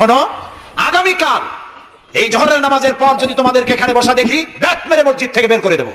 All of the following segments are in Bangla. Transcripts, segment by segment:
শোনো, আগামীকাল এই জহরের নামাজের পর যদি তোমাদেরকে এখানে বসা দেখি, ব্যাট মেরে মসজিদ থেকে বের করে দেবো।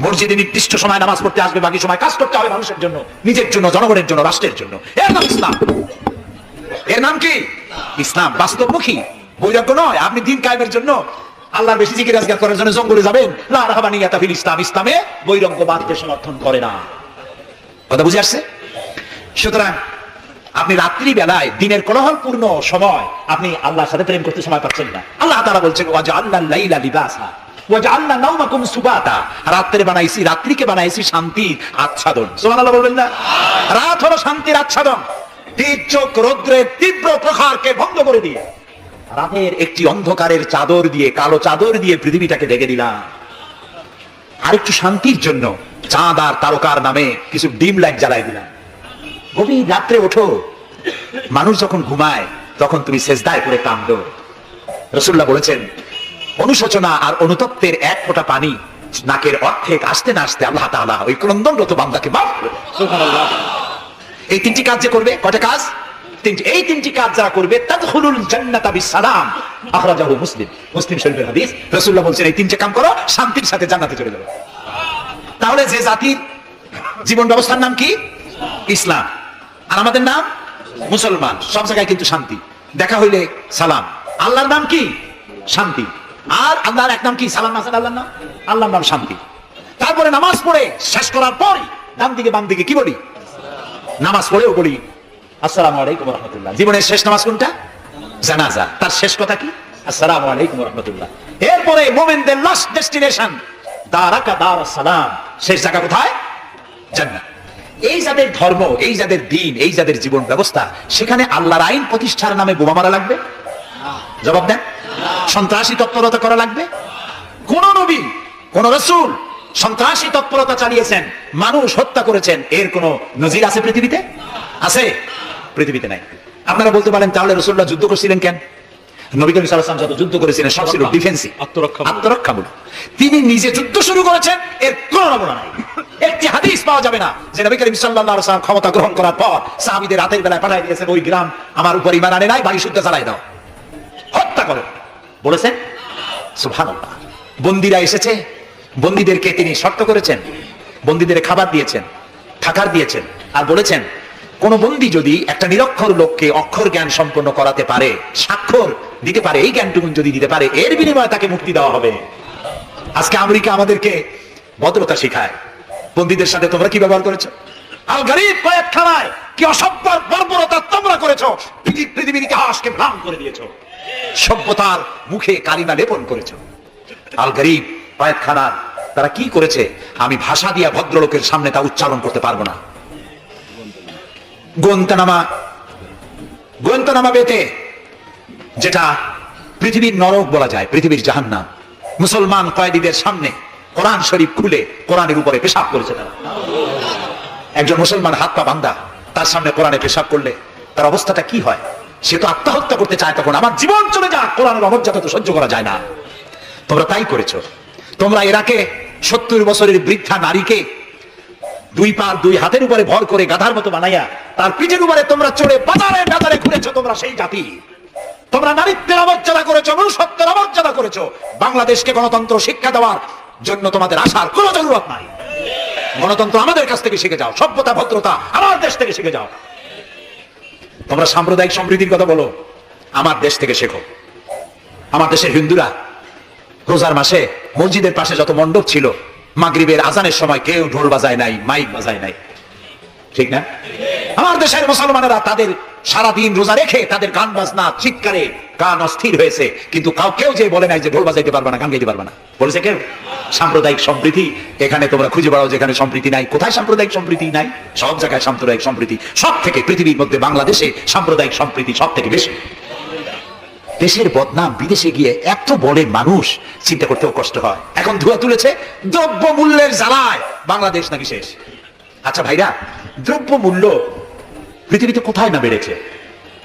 মসজিদে নির্দিষ্ট সময় নামাজ পড়তে আসবে, বাকি সময় কাজ করতে হবে মানুষের জন্য, নিজের জন্য, জনগণের জন্য, রাষ্ট্রের জন্য। এর নাম ইসলাম। এর নাম কি? ইসলাম। বাস্তবমুখী। বৈরাগ্য নয়। আপনি দিন কায়েমের জন্য আল্লাহর বেশি জিকির আজগার করার জন্য জঙ্গলে যাবেন। লা রাহাবানি ইয়াতাফিল ইসলাম। ইসলামে বৈরঙ্গবাদকে সমর্থন করে না। কথা বুঝে আসছে? সুতরাং আপনি রাত্রি বেলায় দিনের কোলাহলপূর্ণ সময় আপনি আল্লাহর সাথে প্রেম করতে সময় পাচ্ছেন না। আল্লাহ তারা বলছেন ওয়াজা আল্লাহ লাইলা লিবাসা আল্লাহ সুবাতা। রাত্রে বানাইছি, রাত্রিকে বানাইছি আচ্ছাদন। বলবেন না? রাত হলো শান্তির আচ্ছাদন। তীর্যক রৌদ্রের তীব্র প্রখারকে ভঙ্গ করে দিয়ে রাতের একটি অন্ধকারের চাদর দিয়ে, কালো চাদর দিয়ে পৃথিবীটাকে ঢেকে দিলাম। আরেকটু শান্তির জন্য চাঁদ আর তারকার নামে কিছু ডিম লাইট জ্বালাই দিলাম। গভীর রাত্রে ওঠো। মানুষ যখন ঘুমায়, তখন তুমি সেজদায় করে কান্দ। রসুল্লাহ বলেছেন, অনুশোচনা আর অনুতপ্তের এক ফোঁটা পানি নাকের অর্ধেক আসতে না আসতে আল্লাহ তাআলা ওই ক্রন্দনরত বান্দাকে মাফ। এই তিনটি কাজ যে করবে, কয়টা কাজ? তিনটি এই তিনটি কাজ যারা করবে মুসলিম। মুসলিম শরীফের হাদিস, রাসূলুল্লাহ বলছেন, এই তিনটে কাম করো, শান্তির সাথে জান্নাতে চলে যাবে। তাহলে যে জাতির জীবন ব্যবস্থার নাম কি? ইসলাম। আর আমাদের নাম মুসলমান। সব জায়গায় কিন্তু শান্তি। দেখা হইলে সালাম। আল্লাহর নাম কি? শান্তি। আর আল্লাহর এক নাম কি? সালাম আসাদ আল্লাহর নাম? আল্লাহর নাম শান্তি। তারপরে নামাজ পড়ে শেষ করার পর ডান দিকে বাম দিকে কি বলি? নামাজ পড়েও বলি, আসসালামু আলাইকুম রহমতুল্লাহ। জীবনের শেষ নামাজ কোনটা? জানাজা। তার শেষ কথা কি? আসসালামু আলাইকুম রহমতুল্লাহ। এরপরে মোমেনদের লাস্ট ডেস্টিনেশন দারাকা দার সালাম। শেষ জায়গা কোথায়? জান্নাত। এই যাদের ধর্ম এই যাদের দিন এই যাদের জীবন ব্যবস্থা সেখানে আল্লাহর আইন প্রতিষ্ঠার নামে বোমা মারা লাগবে? জবাব দেন। সন্ত্রাসী তৎপরতা করা লাগবে? কোন নবী কোন রসুল সন্ত্রাসী তৎপরতা চালিয়েছেন মানুষ হত্যা করেছেন এর কোন নজির আছে পৃথিবীতে? আছে? পৃথিবীতে নাই। আপনারা বলতে পারেন তাহলে রসুল্লাহ যুদ্ধ করছিলেন কেন? নবী করিম সাল্লাল্লাহু যত যুদ্ধ করেছিলেন সব ছিল ডিফেন্সিভ আত্মরক্ষামূলক। আত্মরক্ষামূলক। তিনি নিজে যুদ্ধ শুরু করেছেন এর কোন নমুনা নাই। একটি হাদিস পাওয়া যাবে না যে নবী করিম সাল্লাল্লাহু আলাইহি ওয়াসাল্লাম ক্ষমতা গ্রহণ করার পর সাহাবীদের রাতের বেলায় পাঠিয়ে দিয়েছেন, ওই গ্রাম আমার উপর ইমান আনে নাই, বাড়ি শুদ্ধ চালাই দাও। হত্যা করো। বলেছেন? সুবহানাল্লাহ। বন্দিরা এসেছে। বন্দীদেরকে তিনি শর্ত করেছেন। বন্দীদের খাবার দিয়েছেন, থাকার দিয়েছেন। আর বলেছেন, কোন বন্দী যদি একটা নিরক্ষর লোককে অক্ষর জ্ঞান সম্পন্ন করাতে পারে, স্বাক্ষর দিতে পারে, এই জ্ঞানটুকু যদি দিতে পারে, এর বিনিময়ে তাকে মুক্তি দেওয়া হবে। আজকে আমেরিকা আমাদেরকে ভদ্রতা শিখায়। বন্দীদের সাথে তোমরা কি ব্যবহার করেছ? আল গরিব কি বর্বরতা তোমরা করেছ? পৃথিবীর ইতিহাসকে ভ্রাম করে দিয়েছ। সভ্যতার মুখে কালিমা লেপন করেছ। আল গরিব তারা কি করেছে? আমি ভাষা দিয়া ভদ্রলোকের সামনে তা উচ্চারণ করতে পারব না। গোয়েন্তানামা গোয়েন্তানামা বেতে, যেটা পৃথিবীর নরক বলা যায়, পৃথিবীর জাহান্নাম। মুসলমান কয়েদিদের সামনে কোরআন শরীফ খুলে কোরআনের উপরে পেশাব করেছে তারা। একজন মুসলমান হাত পা বান্দা, তার সামনে কোরআনে পেশাব করলে তার অবস্থাটা কি হয়? সে তো আত্মহত্যা করতে চায় তখন, আমার জীবন চলে যাক, কোরআনের অমর্যাদা তো সহ্য করা যায় না। তোমরা তাই করেছ। তোমরা এরাকে সত্তর বছরের বৃদ্ধা নারীকে দুই পা দুই হাতের উপরে ভর করে গাধার মতো বানাইয়া তার পিঠের উপরে তোমরা চড়ে বাজারে বাজারে ঘুরেছো, তোমরা সেই জাতি। তোমরা নারীত্বের অমর্যাদা করেছ, মনুষ্যত্বের অমর্যাদা করেছ। বাংলাদেশকে গণতন্ত্র শিক্ষা দেওয়ার জন্য তোমাদের আসার কোনো জরুরত নাই। গণতন্ত্র আমাদের কাছ থেকে শিখে যাও, সভ্যতা, ভদ্রতা আমার দেশ থেকে শিখে যাও। তোমরা সাম্প্রদায়িক সম্প্রীতির কথা বলো, আমার দেশ থেকে শেখো। আমার দেশের হিন্দুরা রোজার মাসে মসজিদের পাশে যত মণ্ডপ ছিল, মাগরিবের আজানের সময় কেউ ঢোল বাজায় নাই, মাইক বাজায় নাই। ঠিক না? আমার দেশের মুসলমানেরা তাদের সারাদিন রোজা রেখে তাদের গান বাজনা, চিৎকারে গান অস্থির হয়েছে, কিন্তু কাউ কেউ যে বলে নাই যে ঢোল বাজাইতে পারবে না, গান গাইতে পারবে না। বলেছে কেউ? সাম্প্রদায়িক সম্প্রীতি, এখানে তোমরা খুঁজে বেড়াও যেখানে সম্প্রীতি নাই। কোথায় সাম্প্রদায়িক সম্প্রীতি নাই? সব জায়গায় সাম্প্রদায়িক সম্প্রীতি। সব থেকে পৃথিবীর মধ্যে বাংলাদেশে সাম্প্রদায়িক সম্প্রীতি সব থেকে বেশি। দেশের বদনাম, বিদেশে গিয়ে এত বলে মানুষ, চিন্তা করতেও কষ্ট হয়। এখন ধোয়া তুলেছে দ্রব্য মূল্যের জ্বালায় বাংলাদেশ নাকি শেষ। আচ্ছা ভাইরা দ্রব্য মূল্য পৃথিবীতে কোথায় না বেড়েছে?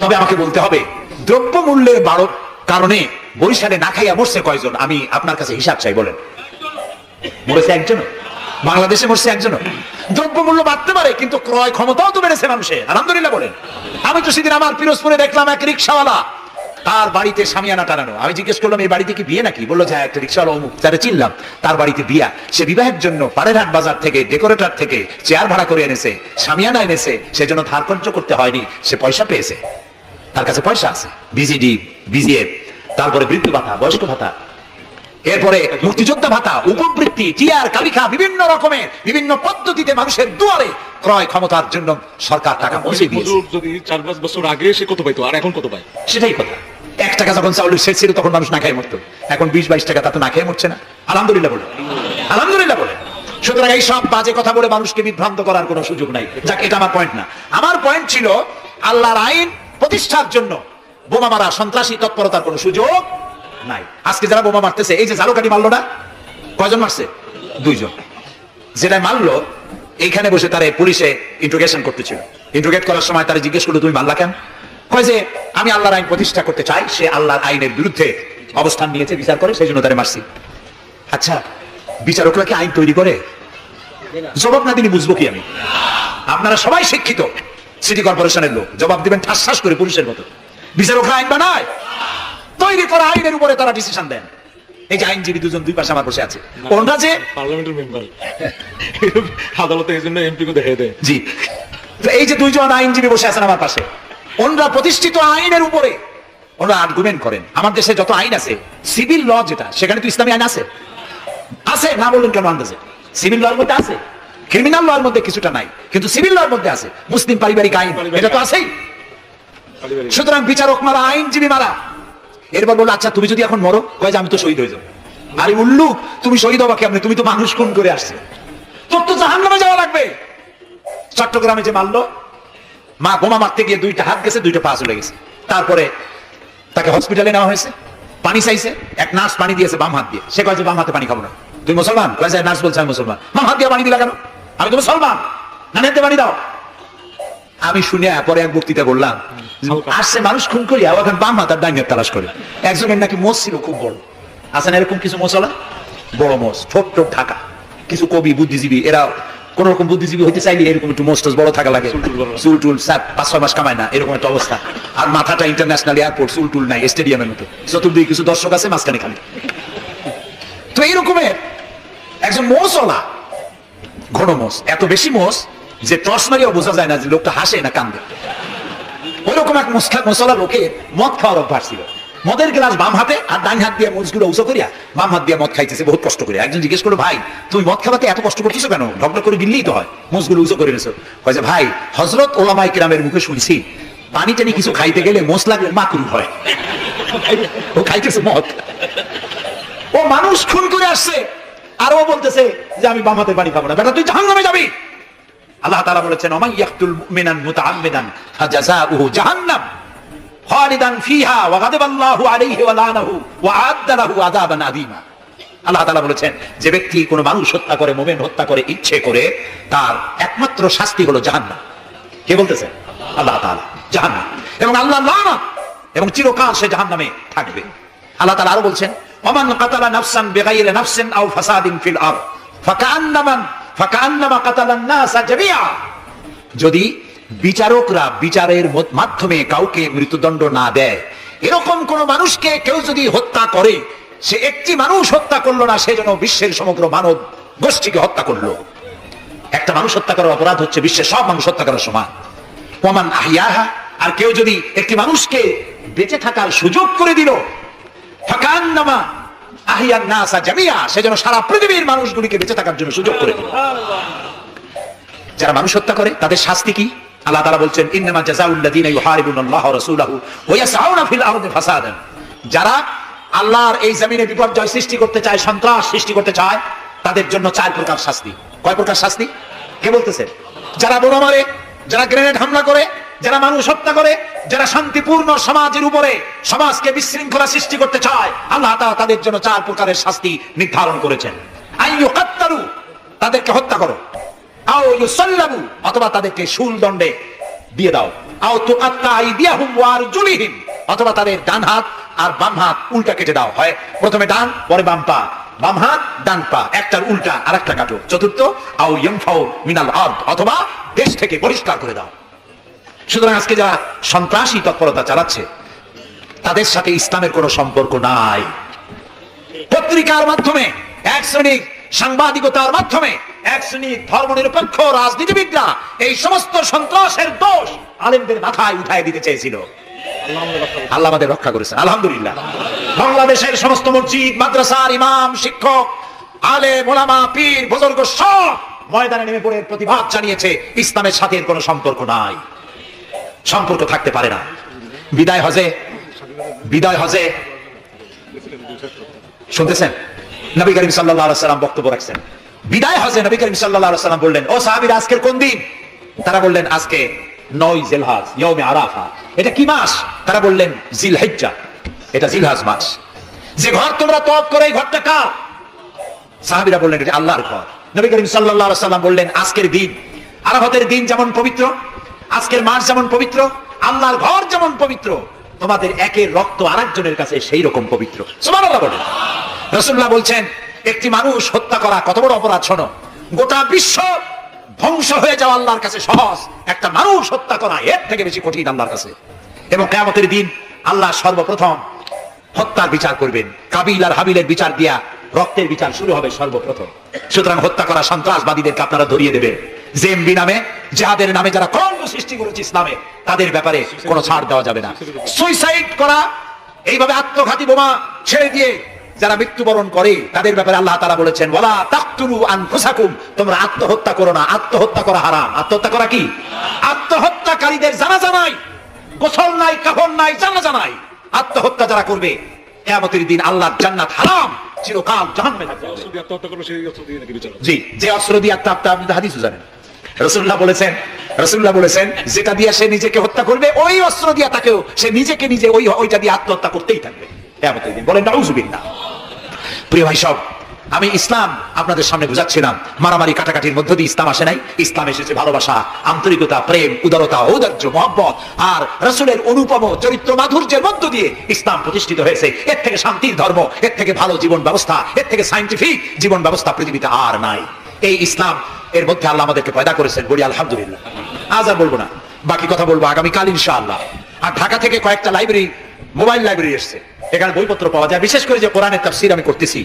তবে আমাকে বলতে হবে দ্রব্য মূল্যের বাড়ো কারণে বরিশালে না খাইয়া মরছে কয়জন? আমি আপনার কাছে হিসাব চাই বলেন। মরেছে একজন বাংলাদেশে মরছে একজন দ্রব্যমূল্য বাড়তে পারে কিন্তু ক্রয় ক্ষমতাও তো বেড়েছে মানুষের। আলহামদুলিল্লাহ বলেন। আমি তো সেদিন আমার পিরোজপুরে দেখলাম এক রিক্সাওয়ালা তার বাড়িতে সামিয়ানা টানানো। আমি জিজ্ঞেস করলাম এই বাড়িতে কি বিয়ে নাকি? বলল যে হ্যাঁ, একটা রিক্সাওয়ালা অমুক তারা চিনলাম। তার বাড়িতে বিয়া। সে বিবাহের জন্য পাড়েরহাট বাজার থেকে ডেকোরেটর থেকে চেয়ার ভাড়া করে এনেছে সামিয়ানা এনেছে। সেজন্য ধার কর্য করতে হয়নি। সে পয়সা পেয়েছে। তার কাছে পয়সা আছে বিজিডি বিজিএফ তারপরে বৃদ্ধ ভাতা বয়স্ক ভাতা এরপরে মুক্তিযোদ্ধা ভাতা উপবৃত্তি টিআর কালিখা বিভিন্ন রকমের বিভিন্ন পদ্ধতিতে মানুষের দুয়ারে ক্রয় ক্ষমতার জন্য সরকার টাকা পৌঁছে দিয়েছে। যদি চার পাঁচ বছর আগে সে কত পাইতো আর এখন কত পায়? সেটাই কথা। এক টাকা যখন চাউলের শেষ ছিল তখন মানুষ না খেয়ে মরতো। এখন বিশ বাইশ টাকা তা তো না খেয়ে মরছে না। আলহামদুলিল্লাহ বলে। আলহামদুলিল্লাহ বলে। সুতরাং এই সব বাজে কথা বলে মানুষকে বিভ্রান্ত করার কোনো সুযোগ নাই। যাক এটা আমার পয়েন্ট না। আমার পয়েন্ট ছিল আল্লাহর আইন প্রতিষ্ঠার জন্য বোমা মারা, সন্ত্রাসী তৎপরতার কোনো সুযোগ নাই। আজকে যারা বোমা মারতেছে, এই যে জালুকাটি মারলো না? কয়জন মারছে? দুইজন। যেটা মারলো, এইখানে বসে তারে পুলিশে ইন্ট্রোগেশন করতেছিল। ইন্ট্রোগেট করার সময় তারা জিজ্ঞেস করল, তুমি মারলা কেন? কয় যে, আমি আল্লাহর আইন প্রতিষ্ঠা করতে চাই, সে আল্লাহর আইনের বিরুদ্ধে অবস্থান নিয়েছে, বিচার করে, সেই জন্য তারে মারছি। আচ্ছা বিচারকরা কি আইন তৈরি করে? জবাব না দিলে বুঝব কি আমি? আপনারা সবাই শিক্ষিত। সিটি কর্পোরেশনের লোক। জবাব দিবেন ঠাস করে পুলিশের মতো। বিচারকরা আইন বানায়। তৈরি করা আইনের উপরে তারা ডিসিশন দেন। এই যে আইনজীবী দুজন দুই পাশে আমার বসে আছে। যে পার্লামেন্টের মেম্বার আদালতে এই জন্য এমপি কে দেখে দেয়। জি। এই যে দুইজন আইনজীবী বসে আছেন আমার পাশে ওনরা প্রতিষ্ঠিত আইনের উপরে। ওনারা আর্গুমেন্ট করেন। আমার দেশে যত আইন আছে সিভিল ল যেটা সেখানে তো ইসলামী আইন আছে। আছে না বলুন কেন আন্দাজে? সিভিল লর মধ্যে আছে। ক্রিমিনাল লর মধ্যে কিছুটা নাই কিন্তু সিভিল লর মধ্যে আছে। মুসলিম পারিবারিক আইন এটা তো আছেই। সুতরাং বিচারক মারা আইনজীবী মারা। এরপর বলল আচ্ছা তুমি যদি এখন মরো কয় যে আমি তো শহীদ হয়ে যাব। আরে উল্লু তুমি শহীদ হবা কেমনে? তুমি তো মানুষ খুন করে আসছে। তোর তো জাহান নামে যাওয়া লাগবে। চট্টগ্রামে যে মারলো মা বোমা মারতে গিয়ে দুইটা হাত গেছে দুইটা পা চলে গেছে। তারপরে তাকে হসপিটালে নেওয়া হয়েছে। পানি চাইছে এক নার্স পানি দিয়েছে বাম হাত দিয়ে। সে কয় যে বাম হাতে পানি খাব না। তুই মুসলমান? কয় যে নার্স বলছে আমি মুসলমান। বাম হাত দিয়ে পানি দিলা কেন? আমি তো মুসলমান। না নেতে পানি দাও। আমি শুনে পরে এক বক্তৃতা বললাম আসছে মানুষ খুন করি আবার বাম হাতার ডাইনের তালাশ করে। একজনের নাকি মোষ ছিল খুব বড়। আছে না এরকম কিছু মশলা? বড় মোষ ঠোঁট টোপ ঢাকা। কিছু কবি বুদ্ধিজীবী এরা কোন রকম বুদ্ধিজীবী হইতে চাইলে এরকম একটু মোষ টোস বড় থাকা লাগে। চুল টুল সাত পাঁচ ছয় মাস কামায় না এরকম একটা অবস্থা। আর মাথাটা ইন্টারন্যাশনাল এয়ারপোর্ট চুল টুল নাই স্টেডিয়ামের মতো। চতুর্দিকে কিছু দর্শক আছে মাঝখানে খালি। তো এইরকমের একজন মোষওয়ালা ঘন মোষ, এত বেশি মোষ যে টর্চ মারিও বোঝা যায় না যে লোকটা হাসে না কান্দে। ওইরকম এক মুসলা মশলা লোকে মদ খাওয়ার অভ্যাস ছিল। মদের গ্লাস বাম হাতে আর ডান হাত দিয়ে মুজগুলো উঁচু করিয়া বাম হাত দিয়ে মদ খাইতেছে, বহুত কষ্ট করে একজন জিজ্ঞেস করল, ভাই, তুমি মদ খাওয়াতে এত কষ্ট করতেছো কেন? ঢকঢক করে গিললেই তো হয় মুজগুলো উঁচু করে নিছো কয় যে, ভাই হজরত ওলামাই কিরামের মুখে শুনছি, পানি টানি কিছু খাইতে গেলে মোস লাগলে মাকরু হয়। ও খাইতেছে মদ। ও মানুষ খুন করে আসছে। আর বলতেছে যে আমি বাম হাতে পানি খাব না। বেটা, তুই জাহান্নামে যাবি। আল্লাহ তাআলা বলেছেন ইয়াকতুল মুমিনান মুতাআম্মিদান জাহান্নাম খালিদান ফিহা ওয়া আলাইহি ওয়া লানাহু ওয়া লাহু আযাবান আযীমা। আল্লাহ তাআলা বলেছেন, যে ব্যক্তি কোনো মানুষ হত্যা করে, মুমিন হত্যা করে, ইচ্ছে করে, তার একমাত্র শাস্তি হলো জাহান্নাম। কে বলতেছে? আল্লাহ তাআলা, জাহান্নাম। এবং আল্লাহ এবং চিরকাল সে জাহান্নামে থাকবে। আল্লাহ তাআলা আরও বলছেন ওমান কাতালা নাফসান বিগাইরি নাফসিন আও ফাসাদিন ফিল আরদ। ফাকান্নামান ফাকান্নামা কাতালান নাসা জামিআ। যদি বিচারকরা বিচারের মাধ্যমে কাউকে মৃত্যুদণ্ড না দেয়, এরকম কোন মানুষকে কেউ যদি হত্যা করে, সে একটি মানুষ হত্যা করল না, সে যেন বিশ্বের সমগ্র মানব গোষ্ঠীকে হত্যা করল। একটা মানুষ হত্যা করার অপরাধ হচ্ছে বিশ্বের সব মানুষ হত্যা করার সমান। ওমান আহিয়াহা আর কেউ যদি একটি মানুষকে বেঁচে থাকার সুযোগ করে দিল ফাকান্নামা আহিয়ান নাসা জামিয়া সে যেন সারা পৃথিবীর মানুষগুলিকে বেঁচে থাকার জন্য সুযোগ করে দিল। যারা মানুষ হত্যা করে তাদের শাস্তি কি? আল্লাহ বলছেন ইন্নামা জাযাউল্লাযীনা ইউহারিবুনাল্লাহ ওয়া রাসূলাহু ওয়া ইয়াসআউনা ফিল আরদি ফাসাদান। যারা আল্লাহর এই জমিনে বিপর্যয় সৃষ্টি করতে চায় সন্ত্রাস সৃষ্টি করতে চায় তাদের জন্য চার প্রকার শাস্তি। কয় প্রকার শাস্তি? কে বলতেছে? যারা বোমা মারে যারা গ্রেনেড হামলা করে যারা মানুষ হত্যা করে, যারা শান্তিপূর্ণ সমাজের উপরে সমাজকে বিশৃঙ্খলা সৃষ্টি করতে চায়, আল্লাহ তাআলা তাদের জন্য চার প্রকারের শাস্তি নির্ধারণ করেছেন। তাদেরকে হত্যা করো। আও অথবা তাদেরকে দণ্ডে দিয়ে দাও। আও অথবা তাদের ডান হাত আর বাম হাত উল্টা কেটে দাও। হয় প্রথমে ডান, পরে বাম পা। বাম হাত, ডান পা, একটার উল্টা আর একটা কাটো। চতুর্থ, আও মিনাল আর্দ, অথবা দেশ থেকে পরিষ্কার করে দাও। সুতরাং আজকে যারা সন্ত্রাসী তৎপরতা চালাচ্ছে, তাদের সাথে ইসলামের কোনো সম্পর্ক নাই। পত্রিকার মাধ্যমে, এক শ্রেণির সাংবাদিকতার মাধ্যমে, এক শ্রেণির ধর্মনিরপেক্ষ রাজনীতিবিদরা এই সমস্ত সন্ত্রাসের দোষ আলেমদের মাথায় উঠায় দিতে চেয়েছিল। আল্লাহ আমাদের রক্ষা করেছেন, আলহামদুলিল্লাহ। বাংলাদেশের সমস্ত মসজিদ, মাদ্রাসার ইমাম, শিক্ষক আলে মোলামা পীর, বুজুর্গ সব ময়দানে নেমে পড়ে প্রতিবাদ জানিয়েছে, ইসলামের সাথে কোনো সম্পর্ক নাই। সম্পর্ক থাকতে পারে না। বিদায় হজে বিদায় হজে। শুনতেছেন? নবী করিম সাল্লাম বক্তব্য রাখছেন। বিদায় হজে নবী করিম সাল্লাম বললেন, ও সাহাবীরা, আজকের কোন দিন? তারা বললেন, আজকে নয় জিলহাজ ইয়মে আরাফা। এটা কি মাস? তারা বললেন, জিলহিজ্জা। এটা জিলহাজ মাস। যে ঘর তোমরা তপ করে, এই ঘরটা কার? সাহাবীরা বললেন, এটা আল্লাহর ঘর। নবী করিম আলাইহি সাল্লাম বললেন, আজকের দিন, আরাফাতের দিন যেমন পবিত্র আজকের মাস যেমন পবিত্র, আল্লাহর ঘর যেমন পবিত্র, তোমাদের একের রক্ত আরেকজনের কাছে সেই রকম পবিত্র রাসূলুল্লাহ বলছেন, একটি মানুষ হত্যা করা কত বড় অপরাধ, শোনো। গোটা বিশ্ব ধ্বংস হয়ে যাওয়া আল্লাহর কাছে সহজ। একটা মানুষ হত্যা করা এর থেকে বেশি কঠিন আল্লাহর কাছে। এবং কেয়ামতের দিন আল্লাহ সর্বপ্রথম হত্যার বিচার করবেন। কাবিল আর হাবিলের বিচার দিয়া রক্তের বিচার শুরু হবে সর্বপ্রথম। সুতরাং হত্যা করা সন্ত্রাসবাদীদেরকে আপনারা ধরিয়ে দেবেন। জেএমবি নামে যাদের নামে যারা কলঙ্ক সৃষ্টি করেছে ইসলামে তাদের ব্যাপারে কোনো ছাড় দেওয়া যাবে না। সুইসাইড করা এইভাবে আত্মঘাতী বোমা ছেড়ে দিয়ে যারা মৃত্যুবরণ করে তাদের ব্যাপারে আল্লাহ তারা বলেছেন ওয়ালা তাকতুলু আনফুসাকুম তোমরা আত্মহত্যা করো না। আত্মহত্যা করা হারাম। আত্মহত্যা করা কি? আত্মহত্যাকারীদের জানাজা নাই গোসল নাই কাফন নাই জানাজা নাই। আত্মহত্যা যারা করবে কিয়ামতের দিন আল্লাহর জান্নাত হারাম চিরকাল জাহান্নামে? জি যে অস্ত্র দিয়ে আত্মহত্যা আপনি তো হাদিসও জানেন। রসুল্লাহ বলেছেন রসুল্লাহ বলেছেন, যেটা দিয়ে সে নিজেকে হত্যা করবে, ওই অস্ত্র দিয়া তাকেও সে নিজেকে নিজে ওই ওইটা দিয়ে আত্মহত্যা করতেই থাকবে। বলেন, নাউজুবিল্লাহ। প্রিয় ভাই সব, আমি ইসলাম আপনাদের সামনে বুঝাচ্ছিলাম, মারামারি কাটাকাটির মধ্য দিয়ে ইসলাম আসে নাই। ইসলাম এসেছে ভালোবাসা, আন্তরিকতা, প্রেম, উদারতা, ঔদার্য, মহব্বত, আর রসুলের অনুপম চরিত্র মাধুর্যের মধ্য দিয়ে ইসলাম প্রতিষ্ঠিত হয়েছে। এর থেকে শান্তির ধর্ম, এর থেকে ভালো জীবন ব্যবস্থা, এর থেকে সাইন্টিফিক জীবন ব্যবস্থা পৃথিবীতে আর নাই। এই ইসলাম, এর মধ্যে আল্লাহ আমাদেরকে পয়দা করেছেন। বলি, আলহামদুলিল্লাহ। আজ আর বলব না। বাকি কথা বলব আগামীকাল, ইনশাআল্লাহ। আর ঢাকা থেকে কয়েকটা লাইব্রেরি মোবাইল লাইব্রেরি এসছে। এখানে বইপত্র পাওয়া যায়। বিশেষ করে যে কোরআনের তাফসির আমি করতেছি,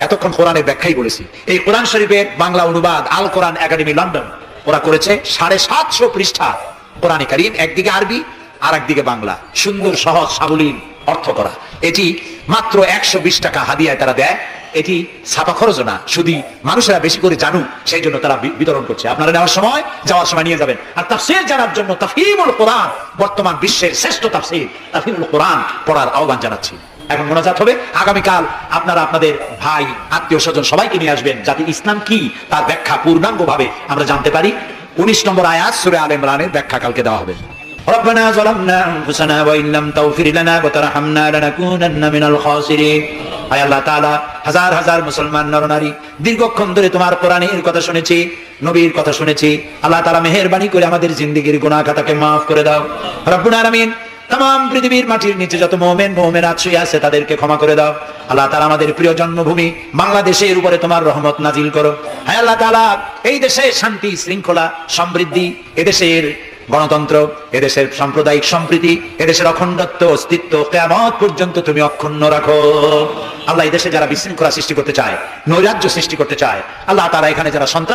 এতক্ষণ কোরআনের ব্যাখ্যাই বলেছি। এই কোরআন শরীফের বাংলা অনুবাদ, আল কোরআন একাডেমি, লন্ডন, ওরা করেছে সাড়ে সাতশো পৃষ্ঠা কোরআনে কারিম, একদিকে আরবি আর একদিকে বাংলা। সুন্দর, সহজ সাবলীন অর্থ করা। এটি মাত্র একশো বিশ টাকা হাদিয়ায় তারা দেয়। এটি ছাপা খরচ না শুধু মানুষেরা বেশি করে জানুক সেই জন্য তারা বি- বিতরণ করছে আপনারা নেওয়ার সময় যাওয়ার সময় নিয়ে যাবেন আর তাফসির জানার জন্য তাফহিমুল কোরআন বর্তমান বিশ্বের শ্রেষ্ঠ তাফসির তাফহিমুল কোরআন পড়ার আহ্বান জানাচ্ছি এখন মোনাজাত হবে আগামীকাল আপনারা আপনাদের ভাই আত্মীয় স্বজন সবাইকে নিয়ে আসবেন যাতে ইসলাম কি তার ব্যাখ্যা পূর্ণাঙ্গ ভাবে আমরা জানতে পারি উনিশ নম্বর আয়াত সুরে আল ইমরানের ব্যাখ্যা কালকে দেওয়া হবে ربنا ظلمنا انفسنا وان لم تغفر لنا وترحمنا لنكونن من الخاسرين আয় আল্লাহ তাআলা হাজার হাজার মুসলমান নরনারী, দীর্ঘক্ষণ ধরে তোমার কোরআনের কথা শুনেছি, নবীর কথা শুনেছি। আল্লাহ তাআলা মেহেরবানি করে আমাদের জিন্দেগীর গুনাহ খাতাকে মাফ করে দাও। রব্বুল আলামিন তাম পৃথিবীর মাটির নিচে যত মোমেন মোমেন আশ্রয় আছে তাদেরকে ক্ষমা করে দাও। আল্লাহ তালা আমাদের প্রিয় জন্মভূমি বাংলাদেশের উপরে তোমার রহমত নাজিল করো। হ্যাঁ আল্লাহ তালা এই দেশে শান্তি, শৃঙ্খলা, সমৃদ্ধি, এদেশের গণতন্ত্র, এদেশের সাম্প্রদায়িক সম্প্রীতি, এদেশের অখণ্ডত্ব, অস্তিত্ব কেমন পর্যন্ত তুমি অক্ষুণ্ণ রাখো। আল্লাহ এদেশে যারা বিশৃঙ্খলা সৃষ্টি করতে চায়, নৈরাজ্য সৃষ্টি করতে চায়, আল্লাহ তারা এখানে যারা সন্ত্রাস